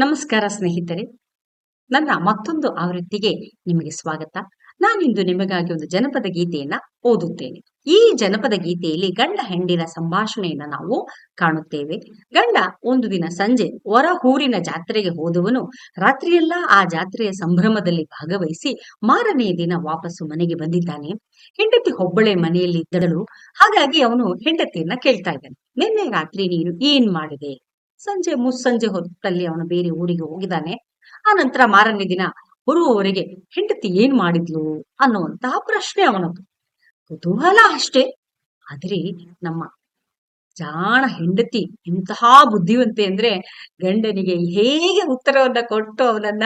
ನಮಸ್ಕಾರ ಸ್ನೇಹಿತರೆ. ನನ್ನ ಮತ್ತೊಂದು ಆವೃತ್ತಿಗೆ ನಿಮಗೆ ಸ್ವಾಗತ. ನಾನಿಂದು ನಿಮಗಾಗಿ ಒಂದು ಜನಪದ ಗೀತೆಯನ್ನ ಓದುತ್ತೇನೆ. ಈ ಜನಪದ ಗೀತೆಯಲ್ಲಿ ಗಂಡ ಹೆಂಡಿನ ಸಂಭಾಷಣೆಯನ್ನ ನಾವು ಕಾಣುತ್ತೇವೆ. ಗಂಡ ಒಂದು ದಿನ ಸಂಜೆ ಹೊರ ಊರಿನ ಜಾತ್ರೆಗೆ ಹೋದವನು ರಾತ್ರಿಯೆಲ್ಲ ಆ ಜಾತ್ರೆಯ ಸಂಭ್ರಮದಲ್ಲಿ ಭಾಗವಹಿಸಿ ಮಾರನೆಯ ದಿನ ವಾಪಸ್ಸು ಮನೆಗೆ ಬಂದಿದ್ದಾನೆ. ಹೆಂಡತಿ ಒಬ್ಬಳೆ ಮನೆಯಲ್ಲಿ ಇದ್ದಳು. ಹಾಗಾಗಿ ಅವನು ಹೆಂಡತಿಯನ್ನ ಕೇಳ್ತಾ ಇದ್ದಾನೆ. ನಿನ್ನೆ ರಾತ್ರಿ ನೀನು ಏನ್ ಮಾಡಿದೆ? ಸಂಜೆ ಮುಸ್ಸಂಜೆ ಹೊತ್ತಲ್ಲಿ ಅವನು ಬೇರೆ ಊರಿಗೆ ಹೋಗಿದ್ದಾನೆ. ಆ ನಂತರ ಮಾರನೇ ದಿನ ಬರುವವರೆಗೆ ಹೆಂಡತಿ ಏನ್ ಮಾಡಿದ್ಲು ಅನ್ನುವಂತಹ ಪ್ರಶ್ನೆ ಅವನದು ಕುತೂಹಲ ಅಷ್ಟೇ. ಆದ್ರೆ ನಮ್ಮ ಜಾಣ ಹೆಂಡತಿ ಇಂತಹ ಬುದ್ಧಿವಂತೆ ಅಂದ್ರೆ ಗಂಡನಿಗೆ ಹೇಗೆ ಉತ್ತರವನ್ನ ಕೊಟ್ಟು ಅವನನ್ನ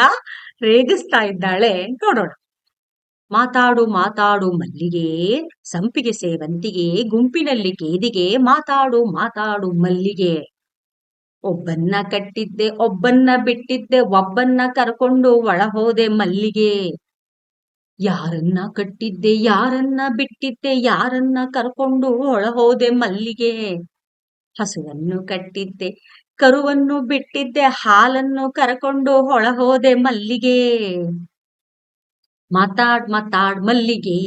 ರೇಗಿಸ್ತಾ ಇದ್ದಾಳೆ ನೋಡೋಣ. ಮಾತಾಡು ಮಾತಾಡು, ಮಲ್ಲಿಗೆ, ಸಂಪಿಗೆ ಸೇವಂತಿಗೆ, ಗುಂಪಿನಲ್ಲಿ ಕೇದಿಗೆ, ಮಾತಾಡು ಮಾತಾಡು, ಮಲ್ಲಿಗೆ. ಒಬ್ಬನ್ನ ಕಟ್ಟಿದ್ದೆ, ಒಬ್ಬನ್ನ ಬಿಟ್ಟಿದ್ದೆ, ಒಬ್ಬನ್ನ ಕರ್ಕೊಂಡು ಒಳ ಹೋದೆ ಮಲ್ಲಿಗೆ. ಯಾರನ್ನ ಕಟ್ಟಿದ್ದೆ, ಯಾರನ್ನ ಬಿಟ್ಟಿದ್ದೆ, ಯಾರನ್ನ ಕರ್ಕೊಂಡು ಒಳ ಹೋದೆ ಮಲ್ಲಿಗೆ. ಹಸುವನ್ನು ಕಟ್ಟಿದ್ದೆ, ಕರುವನ್ನು ಬಿಟ್ಟಿದ್ದೆ, ಹಾಲನ್ನು ಕರಕೊಂಡು ಒಳ ಹೋದೆ ಮಲ್ಲಿಗೆ. ಮಾತಾಡ್ ಮಾತಾಡ್ ಮಲ್ಲಿಗೆ,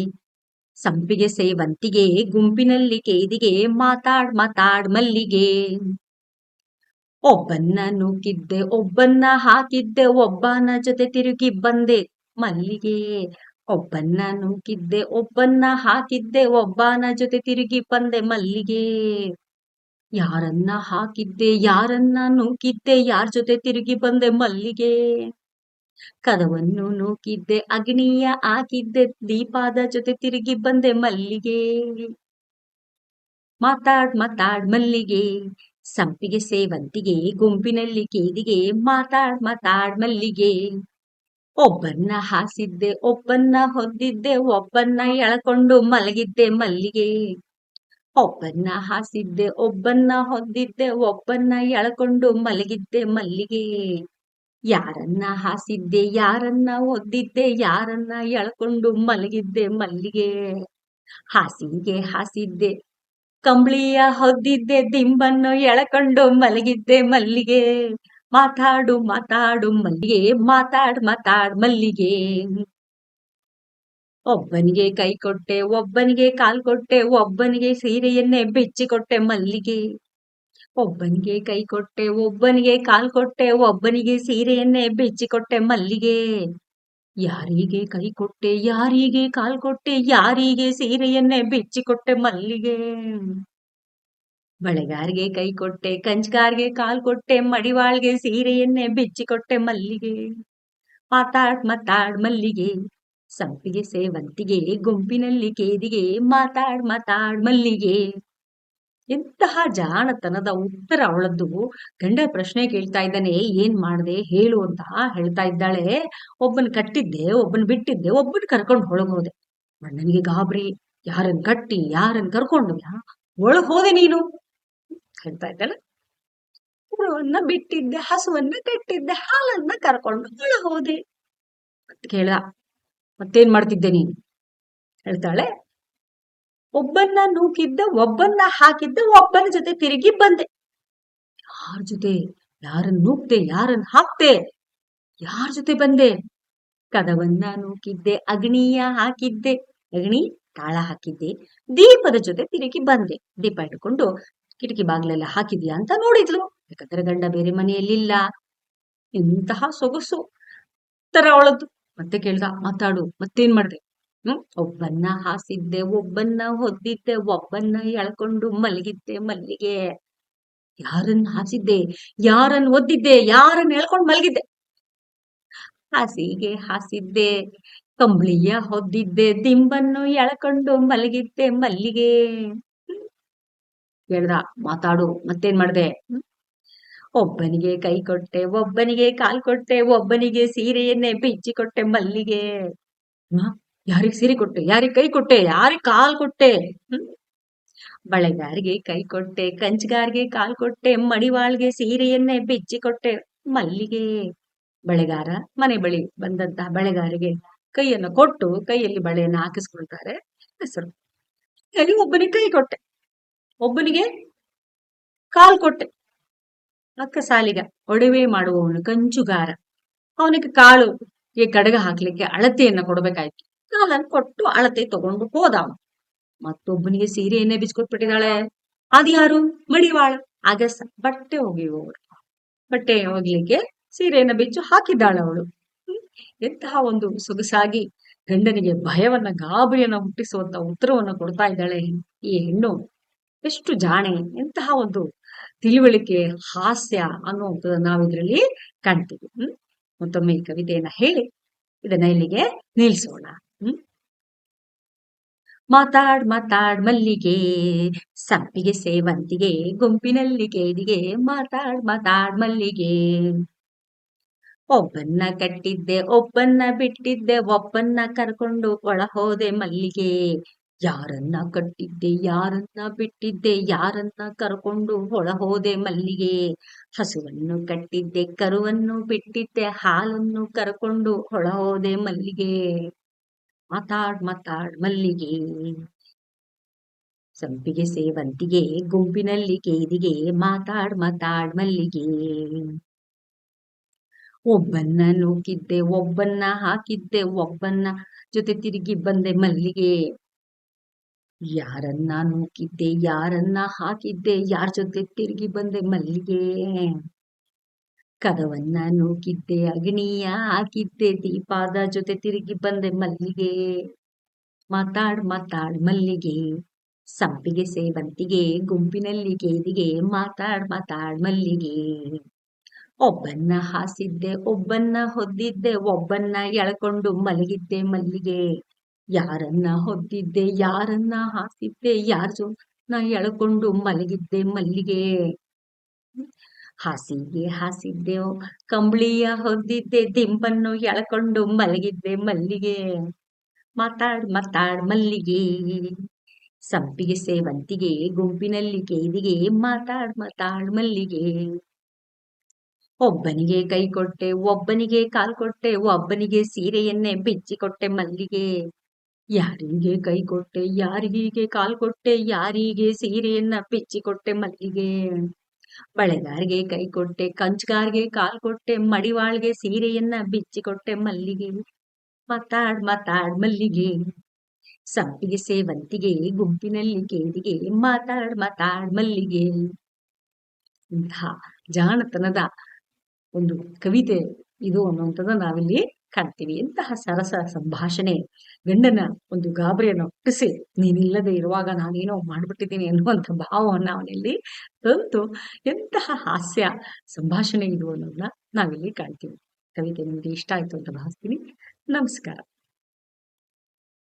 ಸಂಪಿಗೆ ಸೇವಂತಿಗೆ, ಗುಂಪಿನಲ್ಲಿ ಕೇದಿಗೆ ಮಾತಾಡ್ ಮಾತಾಡ್ ಮಲ್ಲಿಗೆ. ಒಬ್ಬನ್ನ ನೂಕಿದ್ದೆ ಒಬ್ಬನ್ನ ಹಾಕಿದ್ದೆ, ಒಬ್ಬನ ಜೊತೆ ತಿರುಗಿ ಬಂದೆ ಮಲ್ಲಿಗೆ. ಒಬ್ಬನ್ನ ನೂಕಿದ್ದೆ ಒಬ್ಬನ್ನ ಹಾಕಿದ್ದೆ, ಒಬ್ಬನ ಜೊತೆ ತಿರುಗಿ ಬಂದೆ ಮಲ್ಲಿಗೆ. ಯಾರನ್ನ ಹಾಕಿದ್ದೆ, ಯಾರನ್ನ ನೂಕಿದ್ದೆ ಯಾರ ಜೊತೆ ತಿರುಗಿ ಬಂದೆ ಮಲ್ಲಿಗೆ. ಕದವನ್ನು ನೂಕಿದ್ದೆ ಅಗ್ನಿಯ ಹಾಕಿದ್ದೆ, ದೀಪದ ಜೊತೆ ತಿರುಗಿ ಬಂದೆ ಮಲ್ಲಿಗೆ. ಮಾತಾಡ್ ಮಾತಾಡ್ ಮಲ್ಲಿಗೆ. ಸಂಪಿಗೆ ಸೇವಂತಿಗೆ, ಗುಂಪಿನಲ್ಲಿ ಕೇದಿಗೆ ಮಾತಾಡ್ ಮಾತಾಡ್ ಮಲ್ಲಿಗೆ ಒಬ್ಬನ್ನ ಹಾಸಿದ್ದೆ, ಒಬ್ಬನ್ನ ಹೊದ್ದಿದ್ದೆ ಒಬ್ಬನ್ನ ಎಳಕೊಂಡು ಮಲಗಿದ್ದೆ ಮಲ್ಲಿಗೆ. ಒಬ್ಬನ್ನ ಹಾಸಿದ್ದೆ, ಒಬ್ಬನ್ನ ಹೊದ್ದಿದ್ದೆ ಒಬ್ಬನ್ನ ಎಳಕೊಂಡು ಮಲಗಿದ್ದೆ ಮಲ್ಲಿಗೆ. ಯಾರನ್ನ ಹಾಸಿದ್ದೆ, ಯಾರನ್ನ ಒದ್ದಿದ್ದೆ ಯಾರನ್ನ ಎಳಕೊಂಡು ಮಲಗಿದ್ದೆ ಮಲ್ಲಿಗೆ. ಹಾಸಿಗೆ ಹಾಸಿದ್ದೆ ಕಂಬಳಿಯ ಹೊದ್ದಿದ್ದೆ ದಿಂಬನ್ನು ಎಳಕೊಂಡು ಮಲಗಿದ್ದೆ ಮಲ್ಲಿಗೆ. ಮಾತಾಡು ಮಾತಾಡು, ಮಲ್ಲಿಗೆ. ಮಾತಾಡ್ ಮಾತಾಡ್, ಮಲ್ಲಿಗೆ. ಒಬ್ಬನಿಗೆ ಕೈ ಕೊಟ್ಟೆ, ಒಬ್ಬನಿಗೆ ಕಾಲ್ ಕೊಟ್ಟೆ, ಒಬ್ಬನಿಗೆ ಸೀರೆಯನ್ನೇ ಬಿಚ್ಚಿಕೊಟ್ಟೆ ಮಲ್ಲಿಗೆ. ಒಬ್ಬನಿಗೆ ಕೈ ಕೊಟ್ಟೆ, ಒಬ್ಬನಿಗೆ ಕಾಲ್ ಕೊಟ್ಟೆ, ಒಬ್ಬನಿಗೆ ಸೀರೆಯನ್ನೇ ಬಿಚ್ಚಿಕೊಟ್ಟೆ ಮಲ್ಲಿಗೆ. ಯಾರಿಗೆ ಕೈ ಕೊಟ್ಟೆ, ಯಾರಿಗೆ ಕಾಲ್ ಕೊಟ್ಟೆ, ಯಾರಿಗೆ ಸೀರೆಯನ್ನೇ ಬಿಚ್ಚಿಕೊಟ್ಟೆ ಮಲ್ಲಿಗೆ? ಬಳೆಗಾರ್ಗೆ ಕೈ ಕೊಟ್ಟೆ ಕಂಚ್ಗಾರ್ಗೆ ಕಾಲ್ ಕೊಟ್ಟೆ, ಮಡಿವಾಳ್ಗೆ ಸೀರೆಯನ್ನೇ ಬಿಚ್ಚಿಕೊಟ್ಟೆ ಮಲ್ಲಿಗೆ? ಮಾತಾಡ್ ಮಾತಾಡ್ ಮಲ್ಲಿಗೆ, ಸಂಪಿಗೆ ಸೇವಂತಿಗೆ, ಗುಂಪಿನಲ್ಲಿ ಕೇದಿಗೆ, ಮಾತಾಡ್ ಮಾತಾಡ್ ಮಲ್ಲಿಗೆ? ಎಂತಹ ಜಾಣತನದ ಉತ್ತರ ಅವಳದ್ದು. ಗಂಡ ಪ್ರಶ್ನೆ ಕೇಳ್ತಾ ಇದ್ದಾನೆ, ಏನ್ ಮಾಡ್ದೆ? ಹೇಳು ಅಂತ ಹೇಳ್ತಾ ಇದ್ದಾಳೆ. ಒಬ್ಬನ್ ಕಟ್ಟಿದ್ದೆ, ಒಬ್ಬನ್ ಬಿಟ್ಟಿದ್ದೆ, ಒಬ್ಬನ್ ಕರ್ಕೊಂಡು ಹೋದೆ ನನಗೆ ಗಾಬರಿ, ಯಾರನ್ ಕಟ್ಟಿ, ಯಾರನ್ ಕರ್ಕೊಂಡು ಒಳಗ್ ಹೋದೆ ನೀನು? ಹೇಳ್ತಾ ಇದ್ದಾಳೆ. ಕುರುವನ್ನ ಬಿಟ್ಟಿದ್ದೆ, ಹಸುವನ್ನ ಕಟ್ಟಿದ್ದೆ, ಹಾಲನ್ನ ಕರ್ಕೊಂಡು ಒಳ ಹೋದೆ. ಕೇಳ, ಮತ್ತೇನ್ ಮಾಡ್ತಿದ್ದೆ ನೀನು? ಹೇಳ್ತಾಳೆ. ಒಬ್ಬನ್ನ ನೂಕಿದ್ದ, ಒಬ್ಬನ್ನ ಹಾಕಿದ್ದ, ಒಬ್ಬನ ಜೊತೆ ತಿರುಗಿ ಬಂದೆ. ಯಾರ ಜೊತೆ? ಯಾರನ್ನ ನೂಕ್ದೆ ಯಾರನ್ನ ಹಾಕ್ದೆ? ಯಾರ ಜೊತೆ ಬಂದೆ? ಕದವನ್ನ ನೂಕಿದ್ದೆ, ಅಗ್ನಿಯ ಹಾಕಿದ್ದೆ. ಅಗ್ನಿ ತಾಳ ಹಾಕಿದ್ದೆ. ದೀಪದ ಜೊತೆ ತಿರುಗಿ ಬಂದೆ. ದೀಪ ಇಟ್ಕೊಂಡು ಕಿಟಕಿ ಬಾಗ್ಲೆಲ್ಲ ಹಾಕಿದ್ಯಾ ಅಂತ ನೋಡಿದ್ಲು. ಯಾಕಂದ್ರೆ ಗಂಡ ಬೇರೆ ಮನೆಯಲ್ಲಿಲ್ಲ. ಇಂತಹ ಸೊಗಸು. ತರ ಅವಳದ್ದು. ಮತ್ತೆ ಕೇಳ್ದ, ಮಾತಾಡು, ಮತ್ತೇನ್ ಮಾಡ್ದೆ? ಒಬ್ಬನ್ನ ಹಾಸಿದ್ದೆ, ಒಬ್ಬನ್ನ ಹೊದ್ದಿದ್ದೆ, ಒಬ್ಬನ್ನ ಎಳ್ಕೊಂಡು ಮಲಗಿದ್ದೆ ಮಲ್ಲಿಗೆ. ಯಾರನ್ನ ಹಾಸಿದ್ದೆ, ಯಾರನ್ನ ಒದ್ದಿದ್ದೆ, ಯಾರನ್ನ ಎಳ್ಕೊಂಡು ಮಲಗಿದ್ದೆ? ಹಾಸಿಗೆ ಹಾಸಿದ್ದೆ, ಕಂಬಳಿಯ ಹೊದ್ದಿದ್ದೆ, ದಿಂಬನ್ನು ಎಳ್ಕೊಂಡು ಮಲಗಿದ್ದೆ ಮಲ್ಲಿಗೆ. ಹೇಳ್ದ, ಮಾತಾಡು, ಮತ್ತೇನ್ ಮಾಡ್ದೆ? ಒಬ್ಬನಿಗೆ ಕೈ ಕೊಟ್ಟೆ, ಒಬ್ಬನಿಗೆ ಕಾಲ್ ಕೊಟ್ಟೆ, ಒಬ್ಬನಿಗೆ ಸೀರೆಯನ್ನೇ ಬಿಚ್ಚಿ ಕೊಟ್ಟೆ ಮಲ್ಲಿಗೆ ಯಾರಿಗ್ ಸೀರೆ ಕೊಟ್ಟೆ, ಯಾರಿಗ್ ಕೈ ಕೊಟ್ಟೆ, ಯಾರಿಗ್ ಕಾಲ್ ಕೊಟ್ಟೆ? ಬಳೆಗಾರಿಗೆ ಕೈ ಕೊಟ್ಟೆ, ಕಂಚಗಾರಿಗೆ ಕಾಲ್ ಕೊಟ್ಟೆ, ಮಡಿವಾಳ್ಗೆ ಸೀರೆಯನ್ನೇ ಬಿಚ್ಚಿ ಕೊಟ್ಟೆ, ಮಲ್ಲಿಗೆ. ಬಳೆಗಾರ ಮನೆ ಬಳಿ ಬಂದಂತಹ ಬಳೆಗಾರಿಗೆ ಕೈಯನ್ನು ಕೊಟ್ಟು ಕೈಯಲ್ಲಿ ಬಳೆಯನ್ನು ಹಾಕಿಸ್ಕೊಳ್ತಾರೆ. ಹೆಸರು. ಒಬ್ಬನಿಗೆ ಕೈ ಕೊಟ್ಟೆ. ಒಬ್ಬನಿಗೆ ಕಾಲ್ ಕೊಟ್ಟೆ. ಅಕ್ಕ ಸಾಲಿಗ, ಒಡವೆ ಮಾಡುವವನು ಕಂಚುಗಾರ. ಅವನಿಗೆ ಕಾಳು, ಈ ಕಡಗ ಹಾಕ್ಲಿಕ್ಕೆ ಅಳತೆಯನ್ನು ಕೊಡ್ಬೇಕಾಯ್ತು. ಕಾಲನ್ನು ಕೊಟ್ಟು ಅಳತೆ ತಗೊಂಡು ಹೋದ ಅವನು ಮತ್ತೊಬ್ಬನಿಗೆ ಸೀರೆಯನ್ನೇ ಬಿಚ್ಕೊಟ್ಬಿಟ್ಟಿದ್ದಾಳೆ. ಅದ್ಯಾರು ಮಡಿವಾಳ. ಆಗ ಬಟ್ಟೆ ಒಗೆಯುವವಳು. ಬಟ್ಟೆ ಒಗ್ಲಿಕ್ಕೆ ಸೀರೆಯನ್ನ ಬಿಚ್ಚು ಹಾಕಿದ್ದಾಳೆ ಅವಳು. ಎಂತಹ ಒಂದು ಸೊಗಸಾಗಿ ಗಂಡನಿಗೆ ಭಯವನ್ನ, ಗಾಬರಿಯನ್ನ ಹುಟ್ಟಿಸುವಂತ ಉತ್ತರವನ್ನ ಕೊಡ್ತಾ ಇದ್ದಾಳೆ ಈ ಹೆಣ್ಣು. ಎಷ್ಟು ಜಾಣೆ, ಎಂತಹ ಒಂದು ತಿಳುವಳಿಕೆ, ಹಾಸ್ಯ ಅನ್ನುವಂಥದ್ದು ನಾವು ಇದರಲ್ಲಿ ಕಾಣ್ತೀವಿ ಮತ್ತೊಮ್ಮೆ ಈ ಕವಿತೆಯನ್ನ ಹೇಳಿ. ಇದನ್ನ ಇಲ್ಲಿಗೆ ನಿಲ್ಲಿಸೋಣ. ಮಾತಾಡ್ ಮಾತಾಡ್ ಮಲ್ಲಿಗೆ, ಸಂಪಿಗೆ ಸೇವಂತಿಗೆ, ಗುಂಪಿನಲ್ಲಿ ಕೇದಿಗೆ ಮಾತಾಡ್ ಮಾತಾಡ್ ಮಲ್ಲಿಗೆ. ಒಬ್ಬನ್ನ ಕಟ್ಟಿದ್ದೆ, ಒಬ್ಬನ್ನ ಬಿಟ್ಟಿದ್ದೆ, ಒಬ್ಬನ್ನ ಕರ್ಕೊಂಡು ಒಳ ಹೋದೆ ಮಲ್ಲಿಗೆ. ಯಾರನ್ನ ಕಟ್ಟಿದ್ದೆ, ಯಾರನ್ನ ಬಿಟ್ಟಿದ್ದೆ, ಯಾರನ್ನ ಕರ್ಕೊಂಡು ಒಳ ಹೋದೆ ಮಲ್ಲಿಗೆ. ಹಸುವನ್ನು ಕಟ್ಟಿದ್ದೆ, ಕರುವನ್ನು ಬಿಟ್ಟಿದ್ದೆ, ಹಾಲನ್ನು ಕರ್ಕೊಂಡು ಒಳ ಹೋದೆ ಮಲ್ಲಿಗೆ. ಮಾತಾಡ್ ಮಾತಾಡ್ ಮಲ್ಲಿಗೆ. ಸಂಪಿಗೆ ಸೇವಂತಿಗೆ, ಗುಂಪಿನಲ್ಲಿ ಕೇದಿಗೆ, ಮಾತಾಡ್ ಮಾತಾಡ್ ಮಲ್ಲಿಗೆ. ಒಬ್ಬನ್ನ ನೂಕಿದ್ದೆ, ಒಬ್ಬನ್ನ ಹಾಕಿದ್ದೆ, ಒಬ್ಬನ್ನ ಜೊತೆ ತಿರುಗಿ ಬಂದೆ ಮಲ್ಲಿಗೆ. ಯಾರನ್ನ ನೂಕಿದ್ದೆ, ಯಾರನ್ನ ಹಾಕಿದ್ದೆ, ಯಾರ ಜೊತೆ ತಿರುಗಿ ಬಂದೆ ಮಲ್ಲಿಗೆ. ಕದವನ್ನ ನೂಕಿದ್ದೆ ಅಗ್ನಿಯ ಹಾಕಿದ್ದೆ ದೀಪಾದ ಜೊತೆ ತಿರುಗಿ ಬಂದೆ ಮಲ್ಲಿಗೆ. ಮಾತಾಡ್ ಮಾತಾಡ್ ಮಲ್ಲಿಗೆ, ಸಂಪಿಗೆ ಸೇವಂತಿಗೆ, ಗುಂಪಿನಲ್ಲಿ ಕೇದಿಗೆ ಮಾತಾಡ್ ಮಾತಾಡ್ ಮಲ್ಲಿಗೆ. ಒಬ್ಬನ್ನ ಹಾಸಿದ್ದೆ, ಒಬ್ಬನ್ನ ಹೊದ್ದಿದ್ದೆ, ಒಬ್ಬನ್ನ ಎಳ್ಕೊಂಡು ಮಲಗಿದ್ದೆ ಮಲ್ಲಿಗೆ. ಯಾರನ್ನ ಹೊದ್ದಿದ್ದೆ, ಯಾರನ್ನ ಹಾಸಿದ್ದೆ, ಯಾರ ನಾ ಎಳ್ಕೊಂಡು ಮಲಗಿದ್ದೆ ಮಲ್ಲಿಗೆ. ಹಾಸಿಗೆ ಹಾಸಿದ್ದೆವು ಕಂಬಳಿಯ ಹೊದ್ದಿದ್ದೆ ದಿಂಬನ್ನು ಎಳಕೊಂಡು ಮಲಗಿದ್ದೆ ಮಲ್ಲಿಗೆ. ಮಾತಾಡ್ ಮಾತಾಡ್, ಮಲ್ಲಿಗೆ. ಸಂಪಿಗೆ, ಸೇವಂತಿಗೆ, ಗುಂಪಿನಲ್ಲಿ ಕೇದಿಗೆ, ಮಾತಾಡ್ ಮಾತಾಡ್, ಮಲ್ಲಿಗೆ. ಒಬ್ಬನಿಗೆ ಕೈ ಕೊಟ್ಟೆ, ಒಬ್ಬನಿಗೆ ಕಾಲ್ ಕೊಟ್ಟೆ, ಒಬ್ಬನಿಗೆ ಸೀರೆಯನ್ನೇ ಬಿಚ್ಚಿಕೊಟ್ಟೆ, ಮಲ್ಲಿಗೆ. ಯಾರಿಗೆ ಕೈ ಕೊಟ್ಟೆ, ಯಾರಿಗೆ ಕಾಲ್ ಕೊಟ್ಟೆ, ಯಾರಿಗೆ ಸೀರೆಯನ್ನ ಬಿಚ್ಚಿಕೊಟ್ಟೆ, ಮಲ್ಲಿಗೆ. ಬಳೆಗಾರಿಗೆ ಕೈ ಕೊಟ್ಟೆ, ಕಂಚ್ಗಾರ್ಗೆ ಕಾಲ್ ಕೊಟ್ಟೆ, ಮಡಿವಾಳ್ಗೆ ಸೀರೆಯನ್ನ ಬಿಚ್ಚಿಕೊಟ್ಟೆ ಮಲ್ಲಿಗೆ. ಮಾತಾಡ್ ಮಾತಾಡ್ ಮಲ್ಲಿಗೆ. ಸಂಪಿಗೆ ಸೇವಂತಿಗೆ, ಗುಂಪಿನಲ್ಲಿ ಕೇದಿಗೆ ಮಾತಾಡ್ ಮಾತಾಡ್ ಮಲ್ಲಿಗೆ. ಇಂತಹ ಜಾಣತನದ ಒಂದು ಕವಿತೆ ಇದು ಅನ್ನುವಂಥದ್ದು ನಾವಿಲ್ಲಿ ಕಾಣ್ತೀವಿ. ಎಂತಹ ಸರಸ ಸಂಭಾಷಣೆ ಗಂಡನ ಒಂದು ಗಾಬರಿಯನ್ನು ಒಪ್ಪಿಸಿ, ನೀನಿಲ್ಲದೆ ಇರುವಾಗ ನಾನೇನೋ ಮಾಡ್ಬಿಟ್ಟಿದ್ದೀನಿ ಅನ್ನುವಂಥ ಭಾವವನ್ನು ಅವನಲ್ಲಿ ತಂತು ಎಂತಹ ಹಾಸ್ಯ ಸಂಭಾಷಣೆ ಇದು ಅನ್ನೋದನ್ನ ನಾವಿಲ್ಲಿ ಕಾಣ್ತೀವಿ. ಕವಿತೆ ನಿಮಗೆ ಇಷ್ಟ ಆಯ್ತು ಅಂತ ಭಾವಿಸ್ತೀನಿ. ನಮಸ್ಕಾರ.